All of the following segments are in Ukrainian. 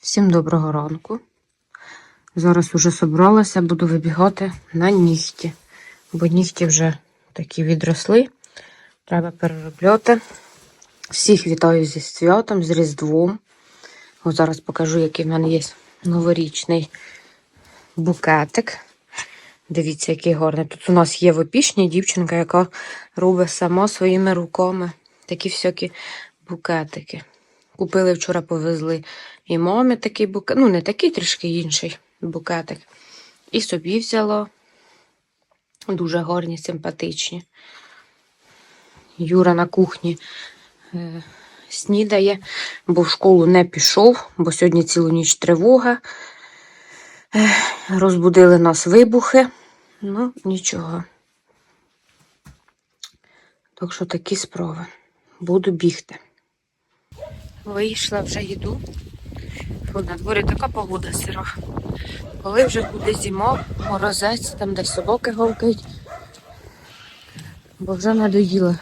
Всім доброго ранку. Зараз уже собралася, буду вибігати на нігті, бо нігті вже такі відросли. Треба переробляти. Всіх вітаю зі святом, з Різдвом. Ось зараз покажу, який в мене є новорічний букетик. Дивіться, який гарний. Тут у нас є в опішні дівчинка, яка робить сама своїми руками такі всякі букетики. Купили вчора, повезли і мамі такий букет, ну не такий, трішки інший букетик. І собі взяла. Дуже гарні, симпатичні. Юра на кухні е, снідає, бо в школу не пішов, бо сьогодні цілу ніч тривога. Е, розбудили нас вибухи. Ну, нічого. Так що такі справи. Буду бігти. Вийшла вже йду. Фу, на дворі така погода сира. Коли вже буде зима, морозець, там де собаки гавкають. Бо вже надоїло.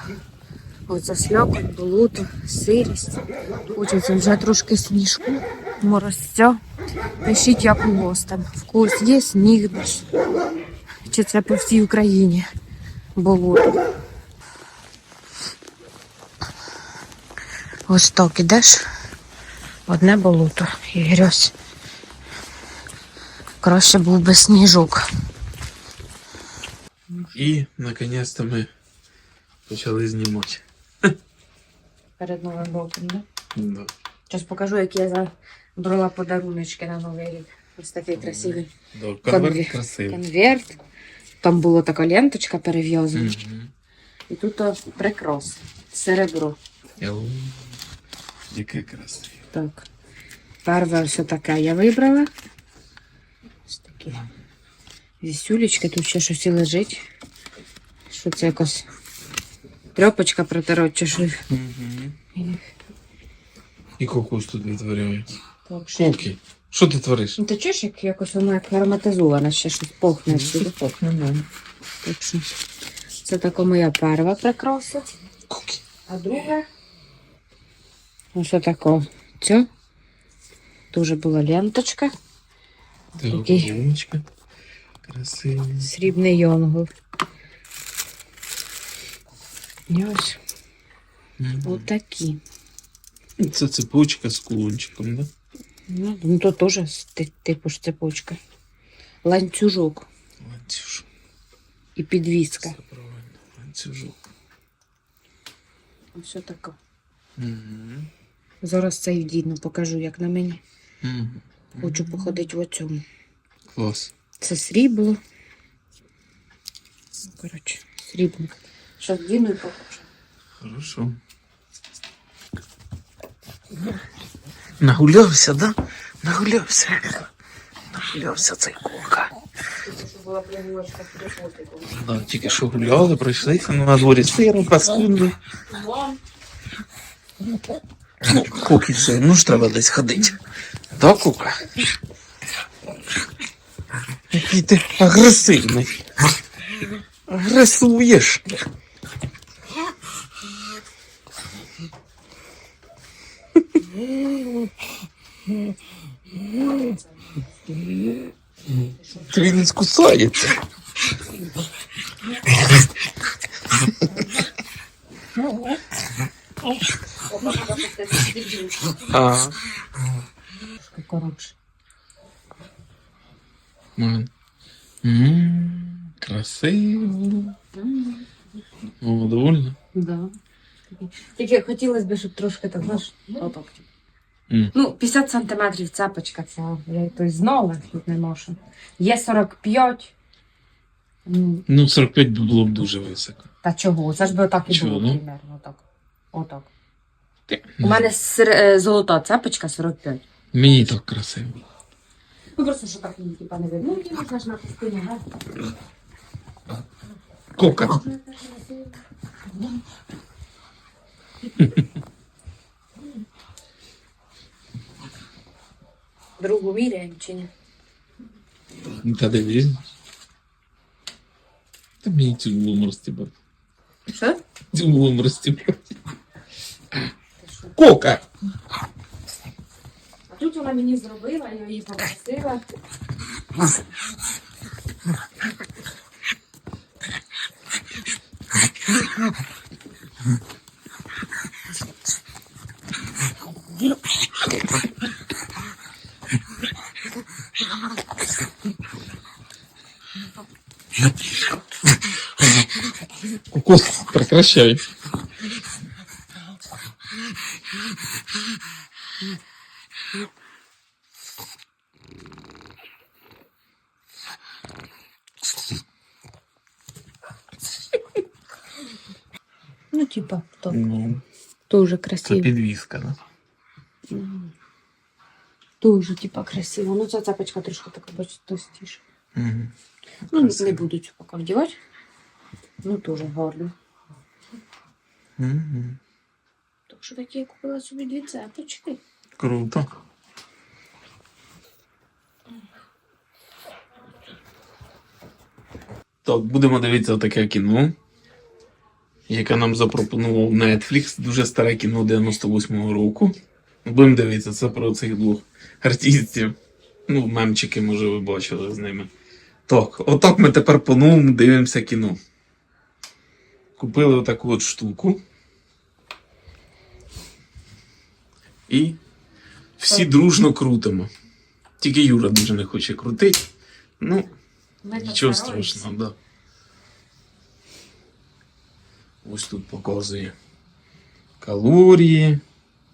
Оце слякоть, болото, сирість. Хочеться вже трошки сніжку, морозця. Пишіть, як у вас там. В когось є сніг дощ. Чи це по всій Україні болото. Ось так ідеш. Одне болото і грязь. Краще був би сніжок. І наконец-то ми почали знімати. Перед Новим роком, да? Да. Зараз покажу, які я забрала подаруночки на Новий рік. Ось такий красивий Да, Конвер- конверт красивий. конверт. Там була така ленточка перев'язана. Мгм. І тут прикрас. Серебро. Яу. Яке красиве. Так. Перше все таке я вибрала. Ось такі. Вісюлечки, тут ще щось і лежить. Що це якась тряпочка протирать чи що. Угу. І кокос тут витворяють. Так, що. Що ти твориш? Ну, ти чуєш, як якось воно як ароматизоване, ще щось пахне сюди. Пахне, Так що це така моя перша прикраса. А друга. Ось така. Ця. Дуже була ленточка. Такий. Красивий. Срібний йонгол. І ось отакі. Це цепочка з кулончиком, да? Ну, ну то теж типу ж цепочка. Ланцюжок Ланцюжок. і підвіска. Все правильно. Ланцюжок. Ось така. Угу. Зараз це вдійно покажу, як на мені. Угу. Хочу походити в оцьому. Клас. Це срібло. Ну, Коротше, срібло. Що вдіну і покажу. Хорошо. Нагулявся, да? Нагулявся. Нагулявся цей з Да, тільки що гуляли, пройшлися ну, на дворі сиру, паскудно. Ну, Коки все, ну ж треба десь ходити. Да, Кука? Який ти агресивний. Агресуєш. Він скусається. А, Коротше. Красиво. О, довольно? Да. Тільки хотілося б, щоб трошки так, знаєш, отак. Мгм. Ну, 50 сантиметрів цепочка, це я й той знала, тут не можу. Є 45. Ну, Ну, 45 було б дуже високо. та чого? Це ж би отак і Чого, було ну? примерно. Отак. Отак. У мене сер- е, золота цепочка 45. Мені так красиво. Ну просто що так мені типа не видно. Ну, мені можна ж на пустині, га? Кока. Другу міряємо чи ні? Та дивись. Та мені цю було розтібати. Що? Цю було розтібати. Ти що? Кока! А тут вона мені зробила, я її попросила. Кукус, прекращай. Дуже це красиво. підвіска, да? Дуже, типа, красиво. Ну, ця цапочка трошки така, бачите. Угу. Ну, не буду цю поки вдівати. Ну, теж гарно. Угу. Так що такі я купила собі дві цепочки. Круто. Так, будемо дивитися таке кіно, яке нам запропонував Netflix. Дуже старе кіно 98-го року. Будемо дивитися це про цих двох артистів. Ну, мемчики, може, ви бачили з ними. Так, отак ми тепер по-новому дивимося кіно. Купили отаку от штуку. І всі дружно крутимо. Тільки Юра дуже не хоче крутити. Ну, нічого страшного, да. Ось тут показує калорії,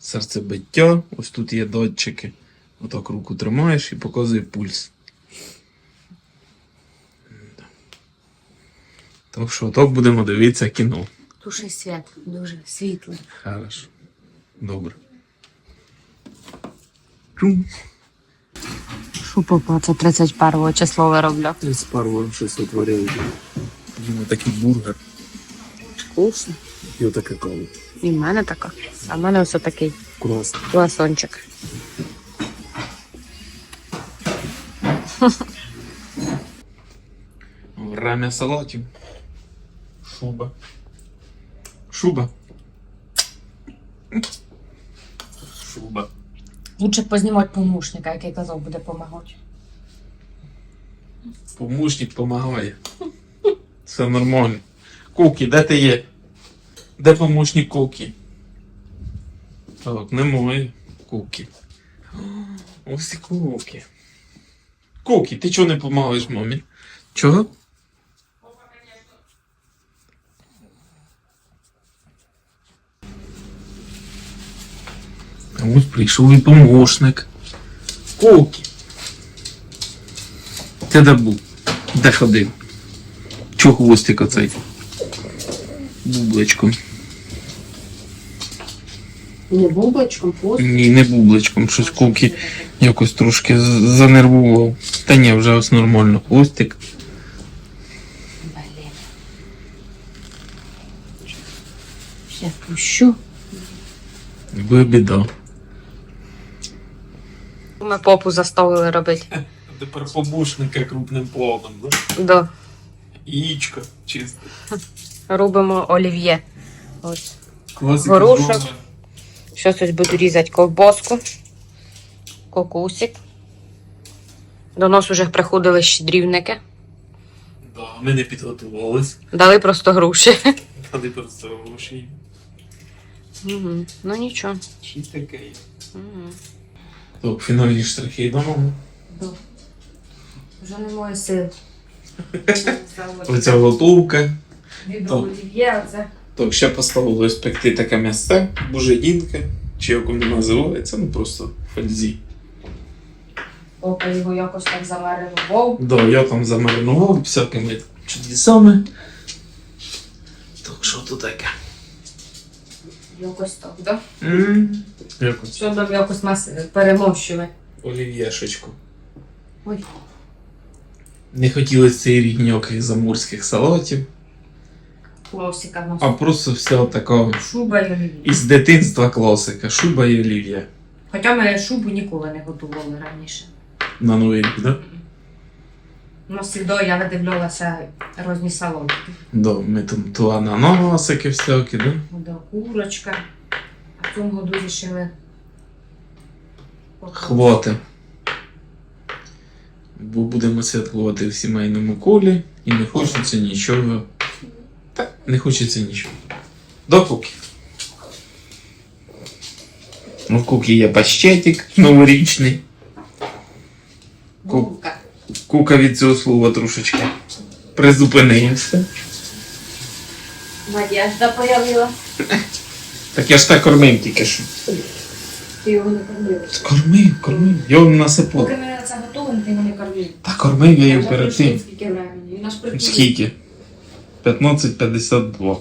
серцебиття. Ось тут є датчики. Отак руку тримаєш і показує пульс. Так що так будемо дивитися кіно. Туши свят, дуже світлий. Хорошо. Добре. Що папа, це 31 число вироблю. 31 щось. Їмо такий бургер Вкусно. і отаке каву. І в мене така. А в мене ось такий Класно. ласончик. Время салатів. Шуба. Шуба. Шуба. Лучше познімати помощника, який казав, буде допомагати. Помощник допомагає. Все нормально. Кукі, де ти є? Де помощник Кукі? Так, немає. Кукі. Ось і Кукі. Кукі, ти чого не допомагаєш мамі? Чого? Ось прийшов і помощник. Кукі. Ти де був? Де ходив? Чого хвостик оцей? Бубличком. Не бубочком, просто. Ні, не бубличком, щось куки якось трошки занервував. Та ні, вже ось нормально. Хвостик. Блін. Ще пущу. Буде біда. Ми попу заставили робити. Тепер помощника крупним планом, да? Да. Яєчко чисте. Робимо олів'є. Ось. Класика Горошок. Щось ось буду різати ковбаску. Кокусик. До нас вже приходили щедрівники. Да, ми не підготувались. Дали просто груші. Тоді просто гроші. Угу. Ну нічого. Чи таке є? Угу. Так, фінальні штрихи йдемо. Вже немає сил. Оця готовка. Відео олів'є, оце. Так, ще поставили спекти таке м'ясце, буженінки, чи як воно називається, ну просто фальзі. Поки його якось так замаринував. Да, я там замаринував всякими чудесами. Так, що тут таке? Якось так, да? М, Якось Що там якось нас перемощувати. олів'єшечку. Ой. Не хотілося цей рік ніяких заморських салатів, Нас. а просто вся така Шуба і олів'є. із дитинства класика. Шуба і олів'є. Хоча ми шубу ніколи не готували раніше. На новий рік, да? Ну, завжди я видивлялася різні салонки. Да, ми там то ананасики всякі, да? Буде курочка. А в цьому году вирішили Хвати. Бо будемо святкувати в сімейному колі і не хочеться нічого. Та, не хочеться нічого. До куки. Ну, в куки є пащетик новорічний. Ку- Булка. Кука від цього слова трошечки призупинився. Надежда появилась. Так я ж так кормив тільки що. Ти його не кормив. Кормив, кормив. Я вам насипав. Поки ми це готуємо, ти його не кормив. Та кормив я його перед тим. Скільки времени. Він аж прикурив. Скільки? 15.52.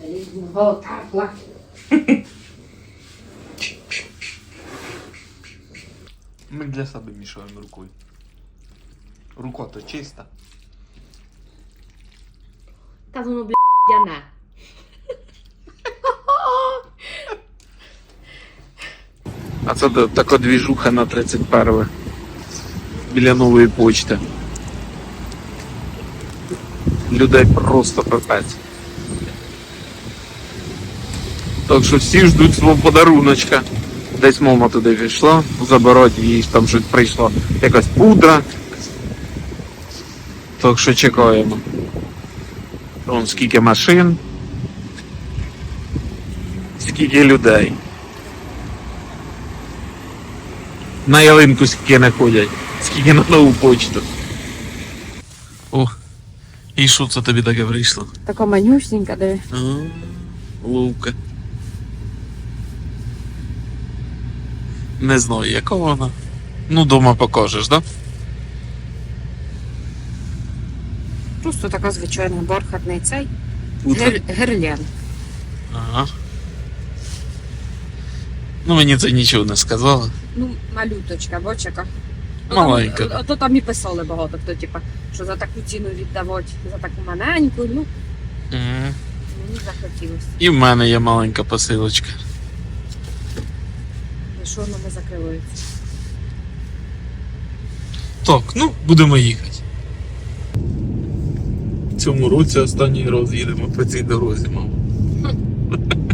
Та їй Готовла. Ми для себе мішаємо рукою. Рука то чиста. Та воно, бля, яне. А це та- така двіжуха на 31 біля нової почти. Людей просто пипець. Так що всі ждуть свого подаруночка. Десь мама туди пішла, забирати їй там щось прийшло. Якась пудра. Так що чекаємо. Вон скільки машин. Скільки людей. На ялинку скільки не ходять, скільки на нову почту. І що це тобі таке вийшло? Така манюсенька, диви. А, ловка. Не знаю, яка вона. Ну, дома покажеш, да? Просто така звичайна бархатний цей. Гер... Герлян. Ага. Ну, мені це нічого не сказала. Ну, малюточка, бочика. Маленька. А то там і писали багато, хто, типа, що за таку ціну віддавати, за таку маленьку, ну, Мгм. мені захотілося. І в мене є маленька посилочка. І що воно не закривається? Так, ну, будемо їхати. В цьому році останній раз їдемо по цій дорозі, мама.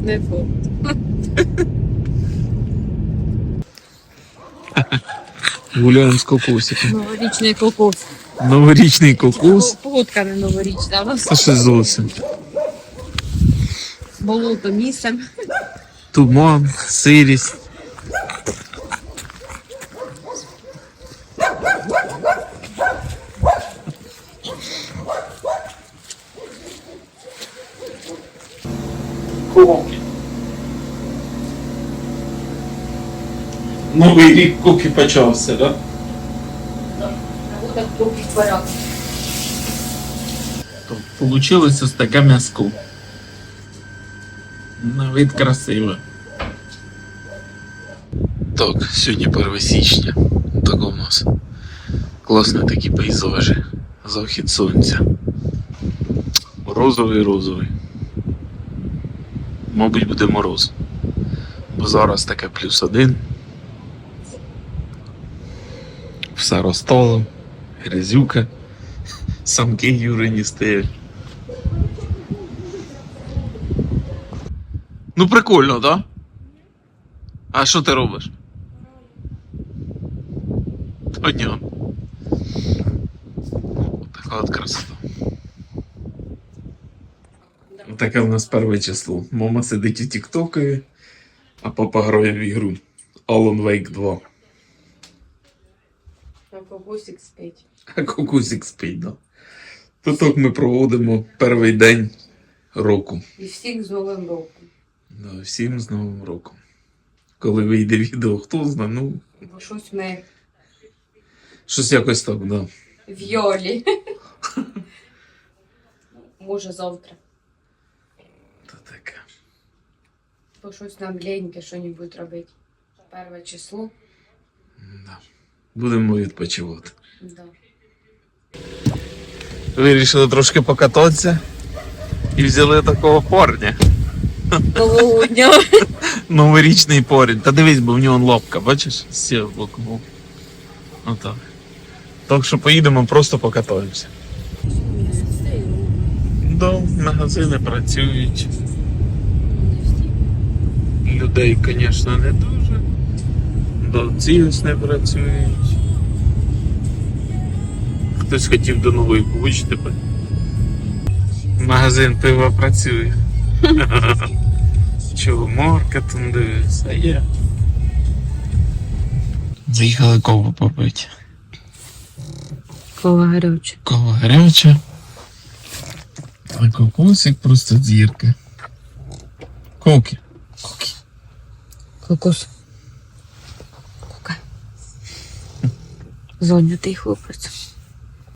Не фу. Гуляємо з кокосиком. Новорічний кокос. Новорічний кокос. Погодка не новорічна, а нас Це ще зовсім. болото місцем. Туман, сирість. Новий рік поки почався, так? Да? Буде трохи получилось ось таке м'язко. На вид красиве. Так, сьогодні 1 січня. Так у нас. Класні такі пейзажі. Захід сонця. Розовий розовий. Мабуть, буде мороз. Бо зараз таке плюс один. Все розтало. Грязюка. Самки Юрині стоять. Ну прикольно, так? Да? А що ти робиш? Понятно. Така от красота. Таке в нас перше число. Мама сидить у Тіктокові, а папа грає в ігру Alan Wake 2. А кокосик спить. А кукусик спить, да. То так ми проводимо перший день року. І всіх з Новим роком. Да, всім з Новим роком. Коли вийде відео, хто знає, ну, Бо щось ми щось якось так, да. в Йолі. Може завтра. Та таке. Бо щось нам леньке, що небудь робити. Перше число. Да. Будемо відпочивати. Да. Вирішили трошки покататися і взяли такого парня. Новогодня. Новорічний порінь. Та дивись, бо в нього лапка, бачиш? З боку був. Отак. Так що поїдемо, просто покатаємося. Да, магазини працюють. Людей, звісно, не дуже. До ці ось не працюють. Хтось хотів до нової получити. тепер. Магазин пива працює. Чого морка там дивився, є. Заїхали кову попити. Кова гаряча. Кава гаряча. А кокосик просто зірка. Коки. Коки. Кокос. Кока. Зайнятий хлопець.